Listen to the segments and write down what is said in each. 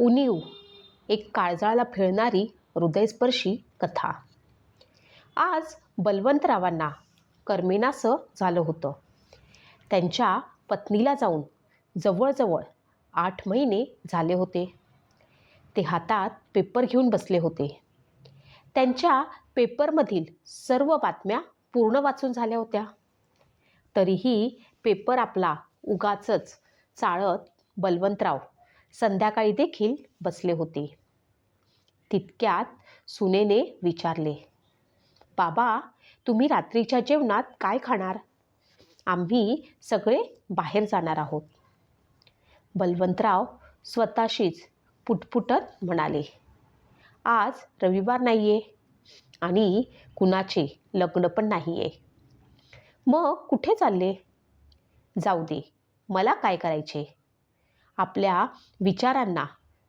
उणीव एक काळजाला फिरणारी हृदयस्पर्शी कथा. आज बलवंतरावांना कर्मेनासं झालं होतं. त्यांच्या पत्नीला जाऊन जवळजवळ आठ महिने झाले होते. ते हातात पेपर घेऊन बसले होते. त्यांच्या पेपरमधील सर्व बातम्या पूर्ण वाचून झाल्या होत्या. तरीही पेपर आपला उगाचच चाळत बलवंतराव संध्याकाळी देखील बसले होते. तितक्यात सुनेने विचारले बाबा तुम्ही रात्रीच्या जेवणात काय खाणार? आम्ही सगळे बाहेर जाणार आहोत. बलवंतराव स्वतःशीच पुटपुटत म्हणाले आज रविवार नाही आहे आणि कुणाचे लग्न पण नाही आहे मग कुठे चालले? जाऊ दे मला काय करायचे? आपल्या विचारांना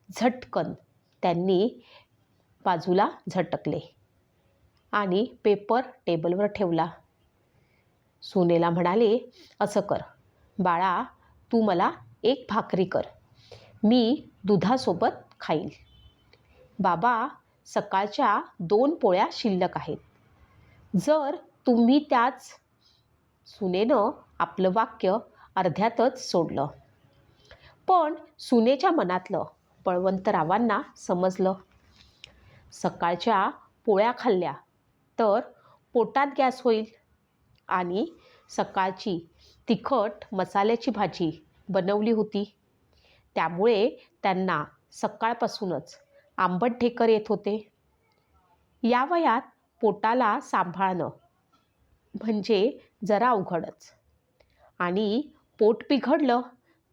झटकन त्यांनी बाजूला झटकले आणि पेपर टेबलवर ठेवला. सुनेला म्हणाले असं कर. बाळा तू मला एक भाकरी कर. मी दुधासोबत खाईल बाबा सकाळच्या दोन पोळ्या शिल्लक आहेत. जर तुम्ही त्याच सुनेनं आपलं वाक्य अर्ध्यातच सोडलं. पण सुनेच्या मनातलं बळवंतरावांना समजलं. सकाळच्या पोळ्या खाल्ल्या तर पोटात गॅस होईल आणि सकाळची तिखट मसाल्याची भाजी बनवली होती. त्यामुळे त्यांना सकाळपासूनच आंबट ढेकर येत होते. या वयात पोटाला सांभाळणं म्हणजे जरा अवघडच. आणि पोट बिघडलं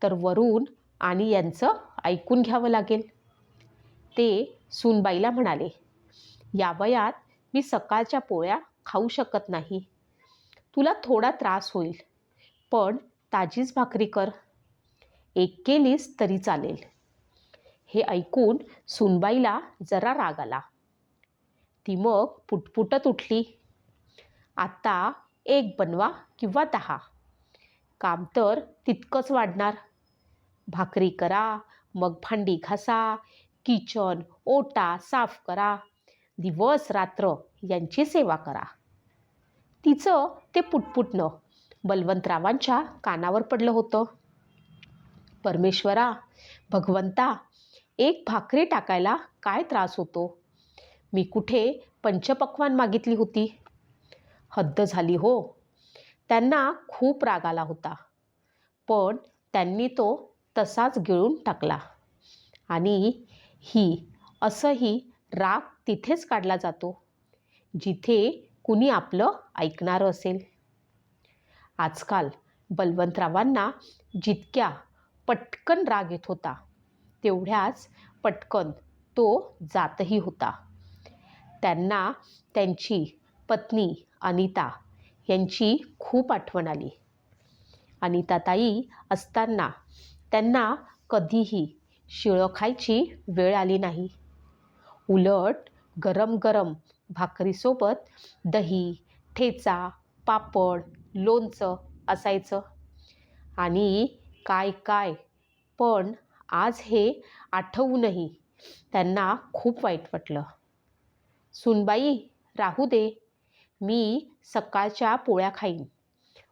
तर वरून आणि यांचं ऐकून घ्यावं लागेल. ते सूनबाईला म्हणाले या वयात मी सकाळच्या पोळ्या खाऊ शकत नाही. तुला थोडा त्रास होईल पण ताजीच भाकरी कर. एक केलीस तरी चालेल. हे ऐकून सुनबाईला जरा राग आला. ती मग पुटपुटत उठली. आता एक बनवा किंवा दहा. काम तर तितकंच वाढणार. भाकरी करा मग भांडी घासा किचन ओटा साफ करा दिवस रात्र यांची सेवा करा. तिचं ते पुटपुटणं बलवंतरावांच्या कानावर पडलं होतं. परमेश्वरा भगवंता एक भाकरी टाकायला काय त्रास होतो? मी कुठे पंचपक्वान मागितली होती? हद्द झाली हो. त्यांना खूप राग आला होता. पण त्यांनी तो तसाच गिळून टाकला. आणि ही असंही राग तिथेच काढला जातो जिथे कुणी आपलं ऐकणारं असेल. आजकाल बलवंतरावांना जितक्या पटकन राग येत होता तेवढ्याच पटकन तो जातही होता. त्यांना त्यांची पत्नी अनिता यांची खूप आठवण आली. अनिताताई असताना त्यांना कधीही शिळं खायची वेळ आली नाही. उलट गरम गरम भाकरीसोबत दही ठेचा पापड लोणचं असायचं. आणि काय काय पण आज हे आठवूनही त्यांना खूप वाईट वाटलं. सुनबाई राहू दे मी सकाळच्या पोळ्या खाईन.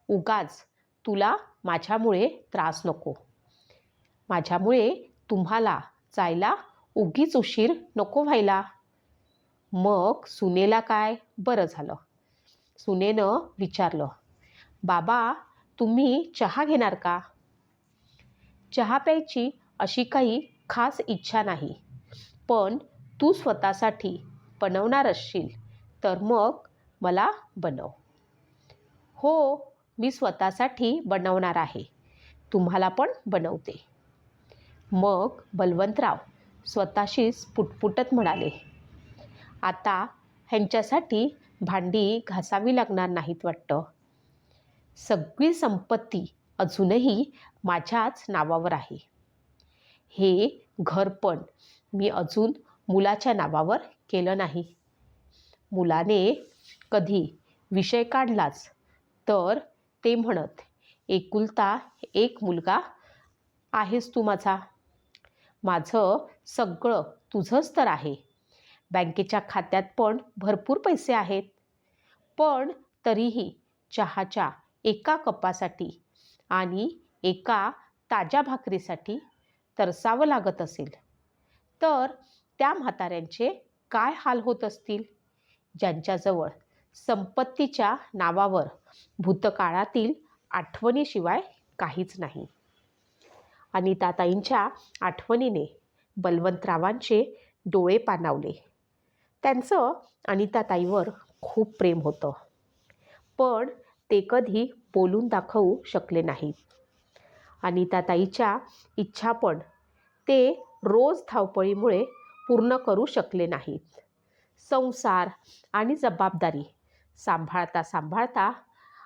उगाच तुला माझ्यामुळे त्रास नको. माझ्यामुळे तुम्हाला जायला उगीच उशीर नको व्हायला. मग सुनेला काय? बरं झालं. सुनेनं विचारलं बाबा तुम्ही चहा घेणार का? चहा प्यायची अशी काही खास इच्छा नाही पण तू स्वतःसाठी बनवणार असशील तर मग मला बनव. हो मी स्वतःसाठी बनवणार आहे. तुम्हाला पण बनवते. मग बलवंतराव स्वतःशीच पुटपुटत म्हणाले आता ह्यांच्यासाठी भांडी घासावी लागणार नाहीत वाटतं. सगळी संपत्ती अजूनही माझ्याच नावावर आहे. हे घर पण मी अजून मुलाच्या नावावर केलं नाही. मुलाने कधी विषय काढलाच तर ते म्हणत एकुलता एक मुलगा आहेस तू माझा. माझं सगळं तुझंच तर आहे. बँकेच्या खात्यात पण भरपूर पैसे आहेत. पण तरीही चहाच्या एका कपासाठी आणि एका ताज्या भाकरीसाठी तरसावं लागत असेल. तर त्या म्हाताऱ्यांचे काय हाल होत असतील? ज्यांच्याजवळ संपत्तीच्या नावावर भूतकाळातील आठवणीशिवाय काहीच नाही. अनिताताईंच्या आठवणीने बलवंतरावांचे डोळे पाणावले. त्यांचं अनिताताईवर खूप प्रेम होतं. पण ते कधी बोलून दाखवू शकले नाहीत. अनिताताईच्या इच्छा पण ते रोज धावपळीमुळे पूर्ण करू शकले नाहीत. संसार आणि जबाबदारी सांभाळता सांभाळता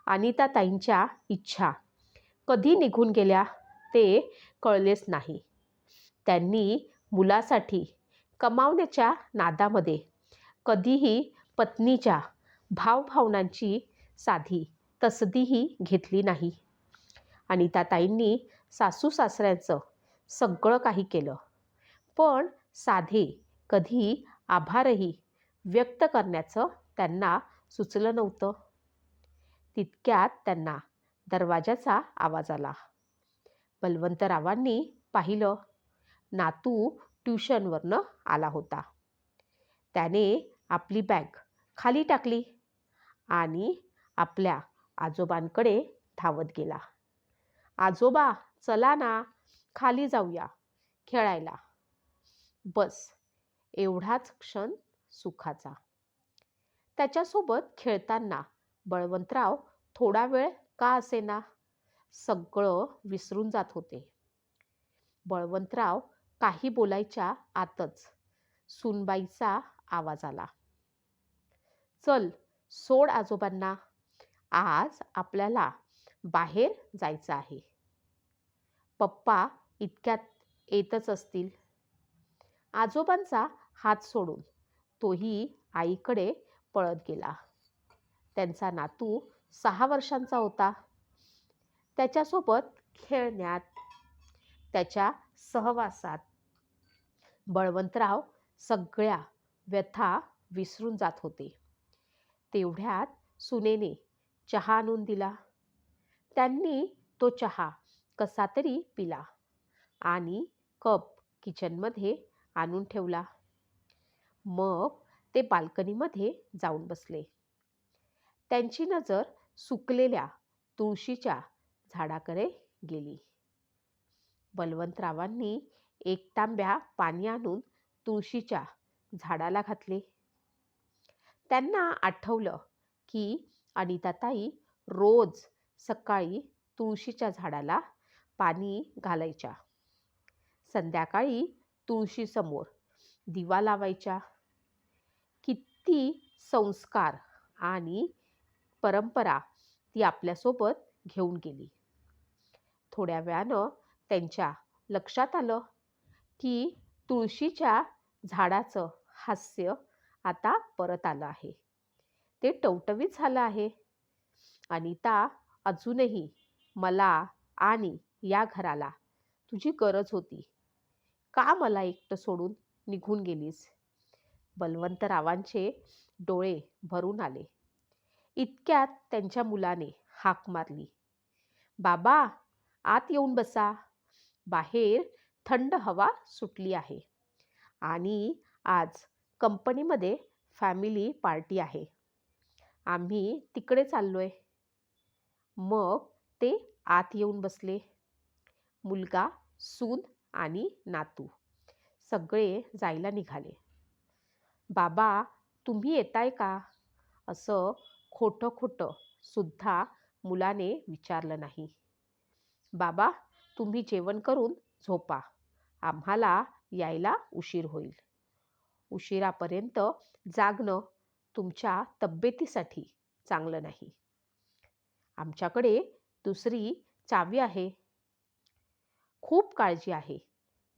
अनिताताईंच्या इच्छा कधी निघून गेल्या ते कळलेच नाही. त्यांनी मुलासाठी कमावण्याच्या नादामध्ये कधीही पत्नीच्या भावभावनांची साधी तसदीही घेतली नाही. अनिताताईंनी सासू सासऱ्यांचं सगळं काही केलं. पण साधे कधी आभारही व्यक्त करण्याचं त्यांना सुचलं नव्हतं. तितक्यात त्यांना दरवाजाचा आवाज आला. बलवंतरावांनी पाहिलं. नातू ट्युशनवरनं आला होता. त्याने आपली बॅग खाली टाकली आणि आपल्या आजोबांकडे धावत गेला. आजोबा चला ना खाली जाऊया खेळायला. बस एवढाच क्षण सुखाचा. त्याच्यासोबत खेळताना बळवंतराव थोडा वेळ का असेना? सगळं विसरून जात होते. बळवंतराव काही बोलायच्या आतच सुनबाईचा आवाज आला. चल सोड आजोबांना. आज आपल्याला बाहेर जायचं आहे. पप्पा इतक्यात येतच असतील. आजोबांचा हात सोडून तोही आईकडे पळत गेला. त्यांचा नातू सहा वर्षांचा होता. त्याच्यासोबत खेळण्यात त्याच्या सहवासात. बळवंतराव सगळ्या व्यथा विसरून जात होते. तेवढ्यात सुनेने चहा आणून दिला. त्यांनी तो चहा कसा तरी पिला आणि कप किचनमध्ये आणून ठेवला. मग ते बाल्कनीमध्ये जाऊन बसले. त्यांची नजर सुकलेल्या तुळशीच्या झाडाकडे गेली. बलवंतरावांनी एक तांब्या पाणी आणून तुळशीच्या झाडाला घातले. त्यांना आठवलं की अनिताताई रोज सकाळी तुळशीच्या झाडाला पाणी घालायच्या. संध्याकाळी तुळशीसमोर दिवा लावायच्या. किती संस्कार आणि परंपरा ती आपल्यासोबत घेऊन गेली. थोड्या वेळानं त्यांच्या लक्षात आलं की तुळशीच्या झाडाचं हास्य आता परत आलं आहे. ते टवटवीत झालं आहे. अनिता अजूनही मला आणि या घराला तुझी गरज होती. का मला एकटं सोडून निघून गेलीस? बलवंतरावांचे डोळे भरून आले. इतक्यात त्यांच्या मुलाने हाक मारली. बाबा आत येऊन बसा. बाहेर थंड हवा सुटली आहे. आणि आज कंपनीमध्ये फॅमिली पार्टी आहे. आम्ही तिकडे चाललो आहे मग ते आत येऊन बसले. मुलगा सून आणि नातू सगळे जायला निघाले. बाबा तुम्ही येताय का? असं खोटं खोटं सुद्धा मुलाने विचारलं नाही. बाबा तुम्ही जेवण करून झोपा. आम्हाला यायला उशीर होईल. उशिरापर्यंत जागणं तुमच्या तब्येतीसाठी चांगलं नाही. आमच्याकडे दुसरी चावी आहे. खूप काळजी आहे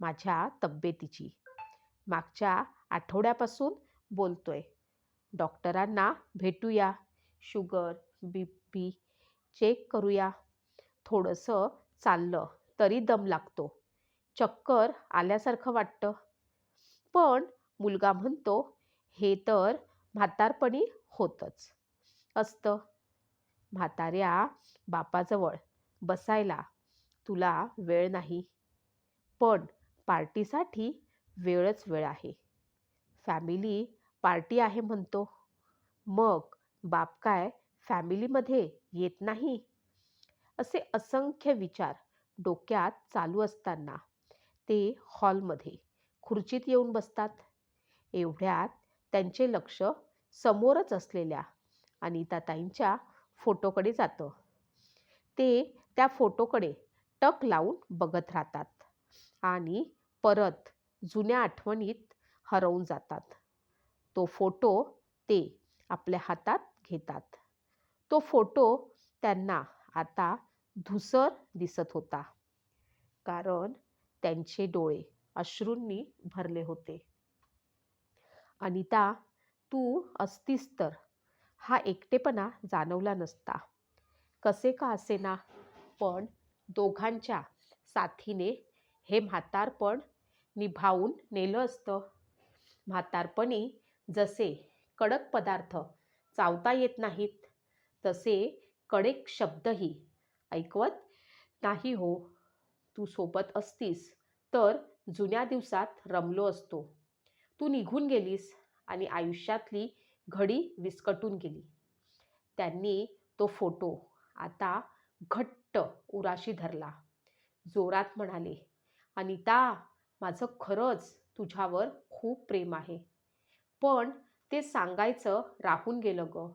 माझ्या तब्येतीची. मागच्या आठवड्यापासून बोलतोय. डॉक्टरांना भेटूया. शुगर बी पी चेक करूया. थोडंसं चाललं तरी दम लागतो. चक्कर आल्यासारखं वाटतं. पण मुलगा म्हणतो हे तर म्हातारपणी होतच असतं. म्हाताऱ्या बापाजवळ बसायला तुला वेळ नाही. पण पार्टीसाठी वेळच वेळ आहे. फॅमिली पार्टी आहे म्हणतो. मग बाप काय फॅमिलीमध्ये येत नाही? असे असंख्य विचार डोक्यात चालू असताना ते हॉलमध्ये खुर्चीत येऊन बसतात. एवढ्यात त्यांचे लक्ष समोरच असलेल्या अनिताताईंच्या फोटोकडे जातं. ते त्या फोटोकडे टक लावून बघत राहतात आणि परत जुन्या आठवणीत हरवून जातात. तो फोटो ते आपल्या हातात घेतात. तो फोटो त्यांना आता धुसर दिसत होता. कारण त्यांचे डोळे अश्रूंनी भरले होते. अनिता तू असतीस तर. हा एकटेपणा जाणवला नसता. कसे का असेना? पण दोघांच्या साथीने हे म्हातारपण निभावून नेलं असतं. म्हातारपणी जसे कडक पदार्थ चावता येत नाहीत तसे कडक शब्दही ऐकवत नाही हो. तू सोबत असतीस तर जुन्या दिवसात रमलो असतो. तू निघून गेलीस आणि आयुष्यातली घडी विस्कटून गेली. त्यांनी तो फोटो आता घट्ट उराशी धरला. जोरात म्हणाले अनिता माझं खरंच तुझ्यावर खूप प्रेम आहे. पण ते सांगायचं राहून गेलं गं.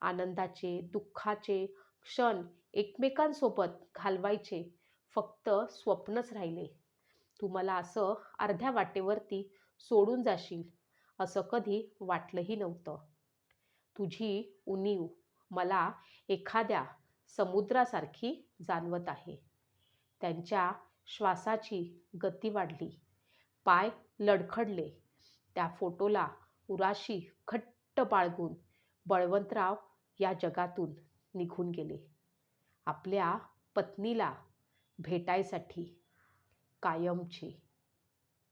आनंदाचे दुःखाचे क्षण एकमेकांसोबत घालवायचे. फक्त स्वप्नच राहिले. तू मला असं अर्ध्या वाटेवरती सोडून जाशील असं कधी वाटलंही नव्हतं. तुझी उणीव मला एखाद्या समुद्रासारखी जाणवत आहे. त्यांच्या श्वासाची गती वाढली. पाय लडखडले. त्या फोटोला उराशी घट्ट बाळगून बळवंतराव या जगातून निघून गेले. आपल्या पत्नीला भेटायसाठी कायमचे